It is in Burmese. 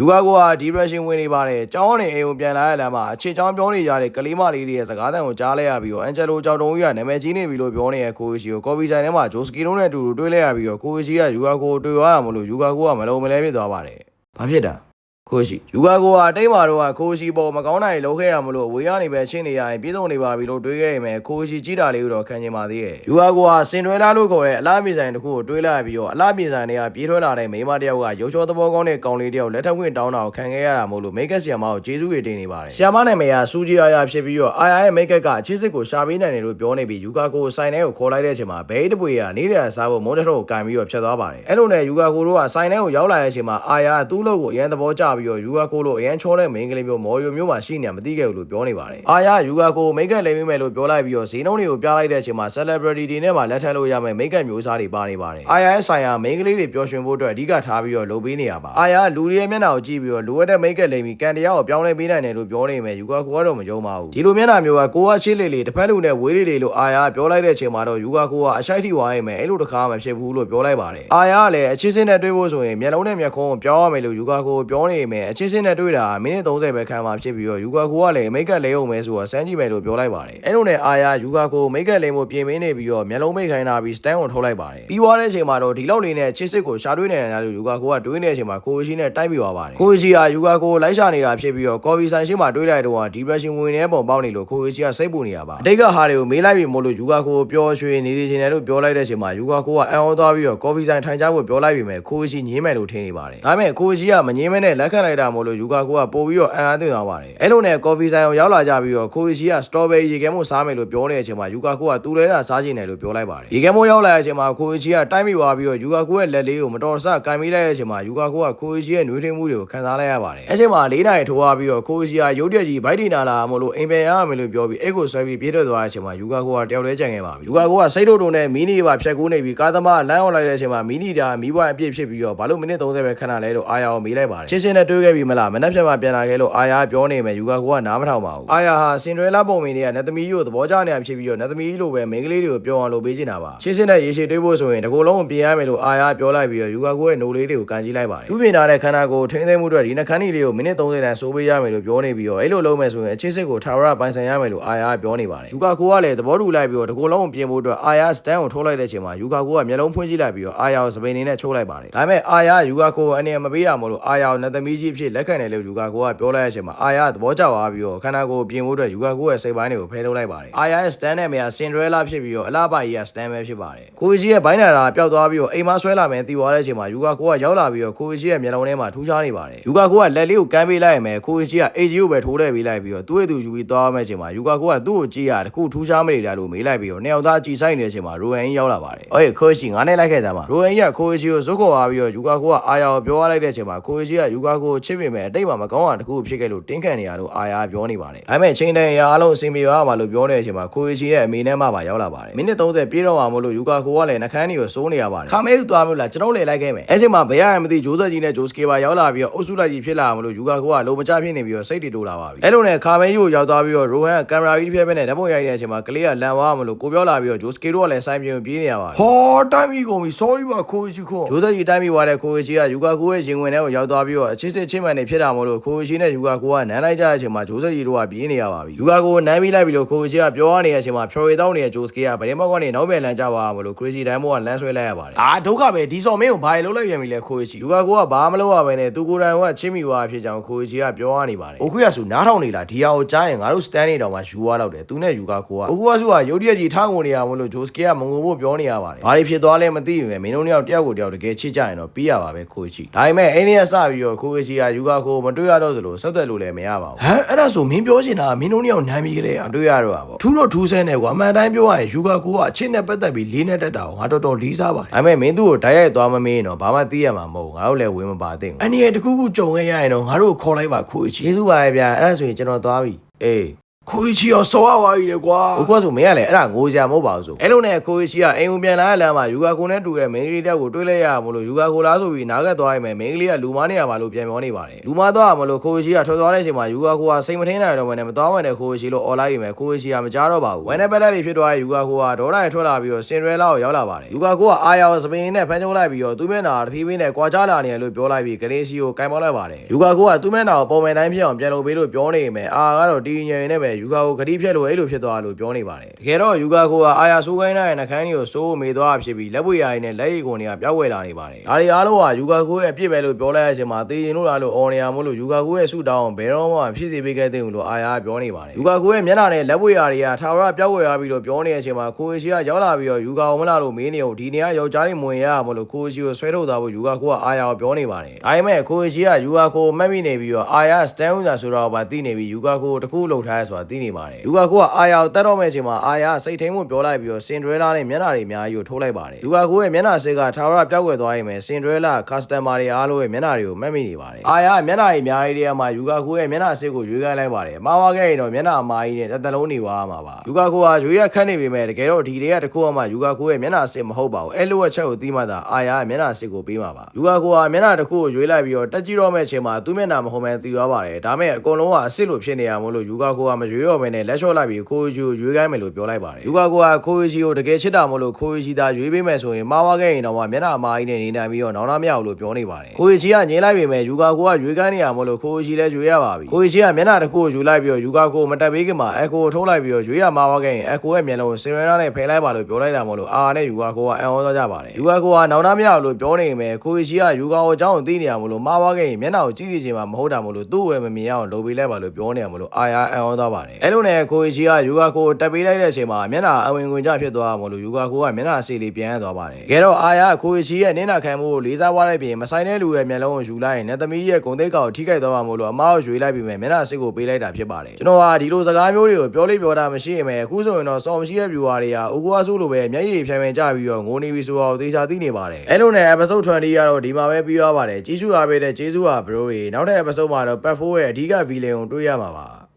ယူကာကိုကဒီပရက်ရှင်ဝင်နေပါတယ်။ကျောင်းကနေအိမ်ကိုပြန်လာရလမ်းမှာအခြေချောင်းပြောနေကြတဲ့ကလေးမလေးတွေရဲ့စကားသံကိုကြားလိုက်ရပြီးတော့အန်ဂျယ်လိုကြောက်တုံးကြီးကနာမည်ကြီးနေပြီလို့ပြောနေတဲ့ကိုရှိကိုကော်ဖီဆိုင်ထဲမှာဂျိုစကီလုံးနဲ့အတူတူတွေ့လိုက်ရပြီးတော့ကိုရှိကယူကာကိုကိုတွေ့ရတာမလို့ယူကာကိုကမလုံးမလဲဖြစ်သွားပါတယ်။ဘာဖြစ်တာ ကိုရှိယူကာကိုကအတိတ်မှာတော့ကိုရှိပေါ်မကောင်းတာတွေလုပ်ခဲ့ရမလို့အဝေးကနေပဲရှင်းနေရရင်ပြည်စုံနေပါပြီလို့တွေးခဲ့ရင်ပဲကိုရှိကြီးတာလေးကိုတော့ခံကျင်ပါသေးရဲ့ယူကာကိုကစင်တွဲလာလို့ခေါ်တဲ့အလားမြေဆိုင်တစ်ခုကိုတွေးလိုက်ပြီးတော့အလားမြေဆိုင်တွေကပြေးထွက်လာတဲ့မိန်းမတစ်ယောက်ကရုပ်ချောသဘောကောင်းတဲ့ကောင်လေးတစ်ယောက်လက်ထပ်ခွင့်တောင်းတာကိုခံခဲ့ရတာမို့လို့မိတ်ကပ်ဆီယမကိုကျေးဇူးတွေတင်နေပါတယ်ဆီယမနာမည်ကစူဂျီအာယာဖြစ်ပြီးတော့အာယာရဲ့မိတ်ကပ်ကအချစ်စစ်ကိုရှာပေးနိုင်တယ်လို့ပြောနေပြီးယူကာကိုဆိုင်ထဲကိုခေါ်လိုက်တဲ့အချိန်မှာဘဲတပွေကနေတဲ့စားဖို့မုန်းတစ်ထုပ်ကိုကန်ပြီးတော့ဖြတ်သွားပါတယ်အဲ့လိုနဲ့ယူကာကိုတို့ကဆိုင်ထဲကိုရောက်လာတဲ့အချိန်မှာအာယာကသူ့လို့ကိုအရန်သဘောကျပြီးတော့ယူကာကိုလို့အရန်ချောတဲ့မိန်းကလေးမျိုးမော်ယိုမျိုးမှာရှိနေမသိခဲ့ဘူးလို့ပြောနေပါတယ်အာယာယူကာကိုမိတ်ကပ်လိမ့်မိမယ်လို့ပြောလိုက်ပြီးတော့ဈေးနှုန်းတွေကိုပြလိုက်တဲ့အချိန်မှာ celebrity တွေနဲ့မှလက်ထပ်လို့ရမယ်မိတ်ကပ်မျိုးစားတွေပါနေပါတယ်အာယာရဲ့ဆိုင်ရာမိန်းကလေးတွေပျော်ရွှင်ဖို့အတွက်အဓိကထားပြီးတော့လုပ်ပေးနေရပါအာယာလူတွေရဲ့မျက်နှာကိုကြည့်ပြီးတော့လိုအပ်တဲ့မိတ်ကပ်လိမ့်ပြီးကန်တရားကိုပြောင်းလဲပေးနိုင်တယ်လို့ပြောနေမယ်ယူကာကိုကတော့မယုံပါဘူးဒီလိုမျက်နှာမျိုးကကိုကချစ်လေလေတစ်ဖက်လူနဲ့ဝေးလေလေလို့အာယာပြောလိုက်တဲ့အချိန်မှာတော့ယူကာကိုကအရှိုက်ထိဝါရမယ်အဲ့လိုတခါမှဖြစ်ဘူးလို့ပြောလိုက်ပါတယ်အာယာကလည်းအချစ်စင်းနဲ့တွေ့ဖို့ဆိုရင်မျက်လုံးနဲ့မျက်ခုံးကိုပြောင်းရမယ်လို့ယူကာကိုပြောနေမယ်အချစ်စင်းနဲ့တွေ့တာမိနစ်30ပဲခံမှာဖြစ်ပြီးတော့ယူကာကိုကလည်းမိတ်ကပ်လဲအောင်မယ်ဆိုတော့စမ်းကြည့်မယ်လို့ပြောလိုက်ပါတယ်အဲ့လိုနဲ့အာယာယူကာကိုမိတ်ကပ်လိမ့်ဖို့ပြင်ပေးနေပြီးတော့မျက်လုံးမိတ်ခိုင်းတာပြီးစတန်ကိုထုတ်လိုက်ပါတယ်ပြီးသွားတဲ့အချိန်မှာတော့ဒီလောက်လေးနဲ့ချစ်စစ်ကိုရှာတွေးနေတယ်လို့ယူကာကိုကတွေးနေတဲ့အချိန်မှာကိုရှိနဲ့တိုက်ပြီးသွားပါတယ်ကိုရှိကယူကာကိုလိုက်ရှာနေတာဖြစ်ပြီးတော့ကော်ဖီဆိုင်ရှိမှတွေးလိုက်တော့ဒီပရက်ရှင်ဝင်နေတဲ့ပုံပေါက်နေလို့ကိုရှိကစိတ်ပူနေရပါအတိတ်ကဟာတွေကိုမေးလိုက်ပြီးမို့လို့ယူကာကိုပျော်ရွှင်နေနေခြင်းတယ်လို့ပြောလိုက်တဲ့အချိန်မှာယူကာကိုကအံ့ဩသွားပြီးတော့ကော်ဖီဆိုင်ထိုင်ကြဖို့ပြောလိုက်ပြီးမယ်ကိုရှိညင်းမယ်လို့ထင်နေပါတယ်ဒါပေမဲ့ကိုရှိကမငင်းမဲနဲ့လက်ခံလိုက်တာမို့လို့ယူကာကိုကပို့ပြီးတော့အံ့အားသင့်သွားပါတယ်အဲ့လိုနဲ့ကော်ဖီဆိုင်အောင်ရောက်လာကြပြီးတော့ကိုရှိကစတော်ဘယ်ရီရေခဲမို့စားမယ်လို့ပြောနေတဲ့အချိန်မှာယူကာကိုကတူလဲတာစားချင်တယ်လို့ပြောလိုက်ပါတယ်ရေခဲမို့ရောက်လာတဲ့အချိန်မှာကိုရှိကတိုက်မိသွားပြီးတော့ယူကာကိုရဲ့လက်လေးကိုမတော်တဆကင်မိလိုက်တဲ့အချိန်မှာယူကာကိုကကိုရှိရဲ့နှွေးထွေးမှုတွေကိုခံစားလိုက်ရပါတယ်အဲ့ချိန်မှာလေးနိုင်ထိုးသွားပြီးတော့ကိုရှိကရုတ်တရက်ကြီးဗိုက်ဒီနာလာမို့လို့အိမ်ပြန်ရမယ်လို့ပြောပြီးအဲ့ကိုဆွဲပြီးပြေးထွက်သွားတဲ့အချိန်မှာယူကာကိုကတယောက်တည်းကြံခဲ့ပါပြီယူကာကိုကစိတ်တို့တုံနဲ့မီနီပါဖြတ်ကူးနေပြီးကားသမားလမ်းအောင်လိုက်တဲ့အချိန်မှာမီနီတာမီးပွားအပြည့်ဖြစ်ပြီးတော့ဘာလို့မိနစ်30ပဲခဏလဲလို့အာယာကိုမေးလိုက်ပါတယ်ချင်းချင်းနဲ့တွေ့ခဲ့ပြီမလားမနှက်ဖြတ်မှပြန်လာခဲ့လို့အာယာပြောနေမယ်ယူကာကိုကနားမထောင်ပါဘူးအာယာဟာစင်ဒရဲလာပုံမင်းတွေကနတ်သမီးကိုသဘောကျနေတာဖြစ်ပြီးတော့နတ်သမီးလိုပဲမိန်းကလေးတွေကိုပြောအောင်လုပ်ပေးနေတာပါချင်းချင်းနဲ့ရေရှည်တွေးဖို့ဆိုရင်တကူလုံးကိုပြင်ရမယ်လို့အာယာပြောလိုက်ပြီးတော့ယူကာကိုရဲ့နိုလေးတွေကိုကန်ကြည့်လိုက်ပါတယ်သူပြင်ထားတဲ့ခန္ဓာကိုယ်ထိန်းသိမ်းမှုအတွက်ဒီနှခမ်းကြီးလေးကိုမိနစ်30တန်စိုးပေးရမယ်လို့ပြောနေပြီးတော့အဲ့လိုလုပ်မယ်ဆိုရင်အချစ်စစ်ကိုထာဝရပိုင်ဆိုင်ရမယ်လို့အာယာပြောနေပါတယ်ယူကာကိုကလည်းသဘောတူလိုက်ပြီးတော့တကူလုံးကိုပြင်ဖို့အတွက်အာယာစတန်ကိုထိုးလိုက်တဲ့အချိန်မှာယူကာကိုကမျက်လုံးဖွင့်ကြည့်လိုက်ပြီးတော့အာယာကိုစပိန်နေနဲ့ချိုးလိုက်ပါတယ်ဒါပေမဲ့အာယာယူကာကိုအနေနဲ့မပေးရမလို့အာယာကိုနတ်သမီးကြီးဖြစ်လက်ခံတယ်လို့ယူကာကိုကပြောလိုက်တဲ့အချိန်မှာအာယာသဘောကျသွားပြီးတော့ခန္ဓာကိုယ်ပြင်ဖို့အတွက်ယူကာကိုရဲ့စိတ်ပိုင်းတွေကိုဖယ်ထုတ်လိုက်ပါတယ်အာယာရဲ့စတန်နဲ့မြန်စင်ဒရဲလာဖြစ်ပြီးတော့အလားပါကြီးကစတန်ပဲဖြစ်ပါတယ်ကိုကြီးရဲ့ဘိုင်းနာတာပျောက်သွားပြီးတော့အိမ်မဆွဲလာမယ်တီသွားတဲ့အချိန်မှာယူကာကိုကရောက်လာပြီးတော့ကိုကြီးရဲ့မျက်လုံးထဲမှာထူးခြားနေပါတယ်ယူကာကိုကလက်လေးကိုကမ်းပေးလိုက်ရမယ်ကိုကြီးကအေဂျီကိုပဲထိုးလိုက်ပေးလိုက်ပြီးတော့သူ့ရဲ့သူယူပြီးသွားမယ့်အချိန်မှာယူကာကိုကသူ့ကိုကြည့်ရတခုထူးခြားမနေလားလို့မေးလိုက်ပြီးတော့နှစ်ယောက်သားကြည်ဆိုင်နေတဲ့အချိန်မှာရိုဟန်ကြီးရောက်လာပါတယ်။အေးခိုးရှိငါနဲ့လိုက်ခဲ့ကြမှာရိုဟန်ကြီးကခိုးရှိကိုဇုတ်ခေါ်သွားပြီးတော့ယူကာကိုကအာယာကိုပြောရလိုက်တဲ့အချိန်မှာခိုးရှိကယူကာကိုချစ်ပေမဲ့အတိတ်မှာမကောင်းတာတခုဖြစ်ခဲ့လို့တင်းခံနေရလို့အာယာပြောနေပါတယ်။ဒါပေမဲ့ချိန်တန်ရအားလုံးအစီအမေရမှာလို့ပြောနေတဲ့အချိန်မှာခိုးရှိရဲ့အမေနဲ့မှပါရောက်လာပါတယ်။မိနစ်30ပြည့်တော့မှာမို့လို့ယူကာကိုကလည်းနှခမ်းတွေကိုစိုးနေရပါတယ်။ခါမဲဥသွားလို့လားကျွန်တော်လည်းလိုက်ခဲ့မယ်။အဲ့ချိန်မှာဘယ်ရမသိဂျိုးဆက်ကြီးနဲ့ဂျိုးစကေပါရောက်လာပြီးတော့အုပ်စုလိုက်ကြီးဖြစ်လာမလို့ယူကာကိုကလုံမချဖြစ်နေပြီးတော့စိတ်တွေတိုးလာပါပြီ။အဲ့လိုနဲ့ခါမဲကြီးကိုရောက်သွားပြီးတော့ရိုဟန်ကကင်မရာကြီးပြဲပဲနဲ့ဓာတ်ပုံရိုက်တဲ့အချိန်မှာကလေးကလန်သွားမလို့ကိုပြောလာပြီးတော့ဂျိုးစကေတို့ကလည်းဆိုင်ပြင်းပြေးနေရပါပြီ။ဟောတိုင်းပြီကုန်ပြီ sorry ပါခိုးချီခိုးဂျိုးဆက်ကြီးတိုင်းပြီးသွားတဲ့ခိုးချီကယူကာကိုရဲ့ရင်ဝင်ထဲကိုရောက်သွားပြီးတော့အချစ်စစ်ချင်းမှန်နေဖြစ်တာမို့လို့ခိုးချီနဲ့ယူကာကိုကနမ်းလိုက်ကြတဲ့အချိန်မှာဂျိုးဆက်ကြီးတို့ကပြေးနေရပါပြီယူကာကိုနမ်းပြီးလိုက်ပြီးလို့ခိုးချီကပြောရနေတဲ့အချိန်မှာဖြော်ရည်တောင်းနေတဲ့ဂျိုးစကေကဗရင်မောက်ကနေနောက်ပြန်လမ်းကြပါမလို့ခရစ်စီတိုင်းမောကလမ်းဆွဲလိုက်ရပါတယ်အာဒုက္ခပဲဒီစော်မင်းကိုဘာလို့လုပ်လိုက်ပြန်ပြီလဲခိုးချီယူကာကိုကဘာမလုပ်ရဘဲနဲ့သူကိုယ်တိုင်ကချင်းမိသွားဖြစ်ကြောင်းခိုးချီကပြောရနေပါတယ်အိုခွေရစုနားထောင်နေလားဒီဟာကိုကြားရင်ငါတို့ stand နေတော့မှယူသွားတော့တယ်သူနဲ့ယူကာကိုကအခုကစုကရုတ်တရက်ကြီးထားငုံနေရမလို့ဂျိုးစကေကမငုံဖို့ပြောနေရပါတယ်ဘာတွေဖြစ်သွားလဲမသိဘူးပဲမင်းတို့နှစ်ယောက်တယောက်ကိုတယောက်တကယ်ချစ်ကြရင်တော့ပြီးရပါပဲခိုးချီဒါပေမဲ့အိန္ဒိယစပြီးတော့ခိုးချီကယူကာကိုမတွေ့ရတော့သလိုဆက်သွယ်လို့လည်းမရပါဘူးဟမ်အဲ့ဒါဆိုမင်းပြောချင်တာမင်းတို့နှစ်ယောက်နားမိကြတဲ့မတွေ့ရတော့ပါဘူးထူးတော့ထူးဆဲနေကွာအမှန်တိုင်းပြောရရင်ယူကာကိုကအချစ်နဲ့ပတ်သက်ပြီးလေးနဲ့တက်တာကိုငါတော်တော်လေးစားပါတယ်ဒါပေမဲ့မင်းသူ့ကိုတိုက်ရိုက်သွားမမေးရင်တော့ဘာမှသိရမှာမဟုတ်ဘူးငါတို့လည်းဝင်မပါသင့်ဘူးအန်ဒီရဲ့တခုခုကြုံခဲ့ရရင်တော့ငါတို့ကိုခေါ်လိုက်ပါခိုးချီကျေးဇူးပါရဲ့ဗျာအဲ့ဒါဆိုရင်ကျွန်တော်သွားပြီအေး ခိုးချီအောင်စောရပါကြီးလေကွာ။အခုကဆိုမင်းကလည်းအဲ့ဒါငိုစရာမဟုတ်ပါဘူးဆို။အဲ့လိုနဲ့ခိုးချီကအိမ်ကိုပြန်လာတဲ့လမ်းမှာယူကာကိုနဲ့တူရဲ့မင်းကလေးတက်ကိုတွေးလိုက်ရမလို့ယူကာကိုလားဆိုပြီးနားကက်သွားရင်မင်းကလေးကလူမနေရပါလို့ပြန်ပြောနေပါတယ်။လူမသွားမလို့ခိုးချီကထွက်သွားတဲ့အချိန်မှာယူကာကိုကစိတ်မထင်းနိုင်တော့ဘဲနဲ့မသွားမှနဲ့ခိုးချီလို့អော်လိုက်ပြီမဲ့ခိုးချီကမကြားတော့ပါဘူး။ဝမ်းနဲ့ပက်လက်တွေဖြစ်သွားတဲ့ယူကာကိုကဒေါ်လာရထွက်လာပြီးတော့စင်ရွဲလာကိုရောက်လာပါတယ်။ယူကာကိုကအာယာကိုစပင်းနဲ့ဖမ်းချုံလိုက်ပြီးတော့သူ့မျက်နှာတဖြည်းဖြည်းနဲ့ကွာချလာနေတယ်လို့ပြောလိုက်ပြီးကလေးစီကိုကင်ပေါက်လိုက်ပါတယ်။ယူကာကိုကသူ့မျက်နှာကိုပုံမှန်တိုင်းဖြစ်အောင်ပြန်လုပ်ပေးလို့ပြောနေမယ်။အာကတော့တီညင်နဲ့ပဲယူကာကိုဂတိဖြတ်လို့အဲ့လိုဖြစ်သွားလို့ပြောနေပါတယ်။တကယ်တော့ယူကာကိုကအာယာဆိုးခိုင်းတဲ့နှခမ်းကြီးကိုစိုးမေသွားဖြစ်ပြီးလက်ပွေရိုင်းနဲ့လက်ရည်ကုန်တွေကပြောက်ဝဲလာနေပါတယ်။ဒါတွေအားလုံးကယူကာကိုရဲ့အပြစ်ပဲလို့ပြောလိုက်တဲ့အချိန်မှာတေရင်လို့လားလို့အော်နေရမို့လို့ယူကာကိုရဲ့ဆူတောင်းဘယ်တော့မှဖြစ်စေပေးခဲ့တဲ့ဘူးလို့အာယာကပြောနေပါတယ်။ယူကာကိုရဲ့မျက်နှာနဲ့လက်ပွေရာတွေကထာဝရပြောက်ဝဲရပြီးတော့ပြောနေတဲ့အချိန်မှာခိုးရှိကရောက်လာပြီးတော့ယူကာကိုမလာလို့မင်းနေကိုဒီနေရာယောက်ျားလေးမဝင်ရမလို့ခိုးရှိကိုဆွဲထုတ်သွားဖို့ယူကာကိုကအာယာကိုပြောနေပါတယ်။ဒါပေမဲ့ခိုးရှိကယူကာကိုမှတ်မိနေပြီးတော့အာယာစတန်ဦးစာဆိုတော့ပါသိနေပြီးယူကာကိုတခုလှုပ်ထားရဆိုတာသိနေပါတယ်။ယူကာကိုကအာယာကိုတတ်တော့မဲ့အချိန်မှာအာယာစိတ်ထိန်မှုပြောလိုက်ပြီးတော့စင်ဒရဲလာနဲ့မျက်နှာတွေအများကြီးကိုထိုးလိုက်ပါတယ်။ယူကာကိုရဲ့မျက်နှာစိတ်ကထာဝရပြောက်ွယ်သွားရင်ပဲစင်ဒရဲလာကစတမာတွေအားလုံးရဲ့မျက်နှာတွေကိုမှတ်မိနေပါတယ်။အာယာမျက်နှာတွေအများကြီးတွေကမှယူကာကိုရဲ့မျက်နှာစိတ်ကိုရွေးခိုင်းလိုက်ပါတယ်။မှားသွားခဲ့ရင်တော့မျက်နှာအမားကြီးနဲ့တစ်သက်လုံးနေသွားမှာပါ။ယူကာကိုကရွေးရခတ်နေပေမဲ့တကယ်တော့ဒီတွေကတခုမှယူကာကိုရဲ့မျက်နှာစိတ်မဟုတ်ပါဘူး။အဲ့လိုအချက်ကိုသိမှသာအာယာမျက်နှာစိတ်ကိုပေးမှာပါ။ယူကာကိုကမျက်နှာတစ်ခုကိုရွေးလိုက်ပြီးတော့တက်ကြည့်တော့မဲ့အချိန်မှာသူ့မျက်နှာမဟုတ်မှန်းသိသွားပါတယ်။ဒါမဲ့အကုန်လုံးကအစ်စ်လိုဖြစ်နေရမို့လို့ယူကာကိုကမရွေးတော့ဘဲနဲ့လက်လျှော့လိုက်ပြီးခိုးယူရွေးခိုင်းမယ်လို့ပြောလိုက်ပါတယ်။ယူကာကိုကခိုးယူကိုတကယ်ချစ်တာမို့လို့ခိုးယူသာရွေးပေးမယ်ဆိုရင်မှားသွားခဲ့ရင်တော့မှမျက်နှာအမားကြီးနဲ့နေနိုင်ပြီးတော့နောင်နာမရဘူးလို့ပြောနေပါတယ်။ခိုးယူကငြင်းလိုက်ပေမဲ့ယူကာကိုကရွေးခိုင်းနေရမို့လို့ခိုးယူလည်းရွေးရပါပြီ။ခိုးယူကမျက်နှာတစ်ခုကိုယူလိုက်ပြီးတော့ယူကာကိုမတက်ပေးခင်မှာအက်ကိုထိုးလိုက်ပြီးတော့ရွေးရမှားသွားခဲ့ရင်အက်ကိုရဲ့မျက်လုံးကိုစင်ရနာနဲ့ဖယ်လိုက်ပါလို့ပြောလိုက်တာမို့လို့အာနဲ့ယူကာကိုကအံ့ဩသွားကြပါတယ်။ယူကာကိုကနောင်နာမရဘူးလို့ပြောနေပေမဲ့ခိုးယူကယူကာကိုအကြောင်းကိုသိနေရမို့လို့မှားသွားခဲ့ရင်မျက်နှာကိုကြည့်ကြည့်ချင်းမှမဟုတ်တာမို့လို့သူ့ဝယ်မမြင်ရအောင်လုပ်ပေးလိုက်ပါလို့ပြောနေရမို့လို့အာရအံ့ဩသွားပါတယ်။အဲ့လိုနဲ့ခိုးယူကယူကာကိုတက်ပေးလိုက်တဲ့အချိန်မှာမျက်နှာအဝင်ဝင်ကြဖြစ်သွားမို့လို့ယူကာကိုကမျက်နှာအစီလေးပြန်ရသွားပါတယ်။တကယ်တော့အာရခိုးယူရဲ့နင်းနာခံမှုကိုလေးစားသွားလိုက်ပြီးမဆိုင်တဲ့လူရဲ့မျက်လုံးကိုယူလိုက်ရင်နတ်သမီးရဲ့ဂုံသိက္ခာကိုထိခိုက်သွားမှာမို့လို့အမားကိုရွေလိုက်ပြီးမျက်နှာအစစ်ကိုပေးလိုက်တာဖြစ်ပါတယ်။ကျွန်တော်ဟာဒီလိုစကားမျိုးတွေကိုပြောလေးပြောတာမရှိရင်ပဲအခုဆိုရင်တော့စော်မရှိတဲ့ viewer တွေကအိုကွာဆိုးလိုပဲမျက်ရည်ဖြန်ဖြန်ကြပြီးတော့ငိုနေပြီဆိုတော့သေချာသိနေပါတယ်။အဲ့လိုနဲ့ episode 20ကတော့ဒီမှာပဲပြီးသွားပါတယ်။ကြီးစုအားပေးတဲ့ကျေးဇူးပါ bro တွေနောက်တဲ့ episode မှာတော့ Pat 4ရဲ့အဓိက villain ကိုတွေ့ရမှာပါ။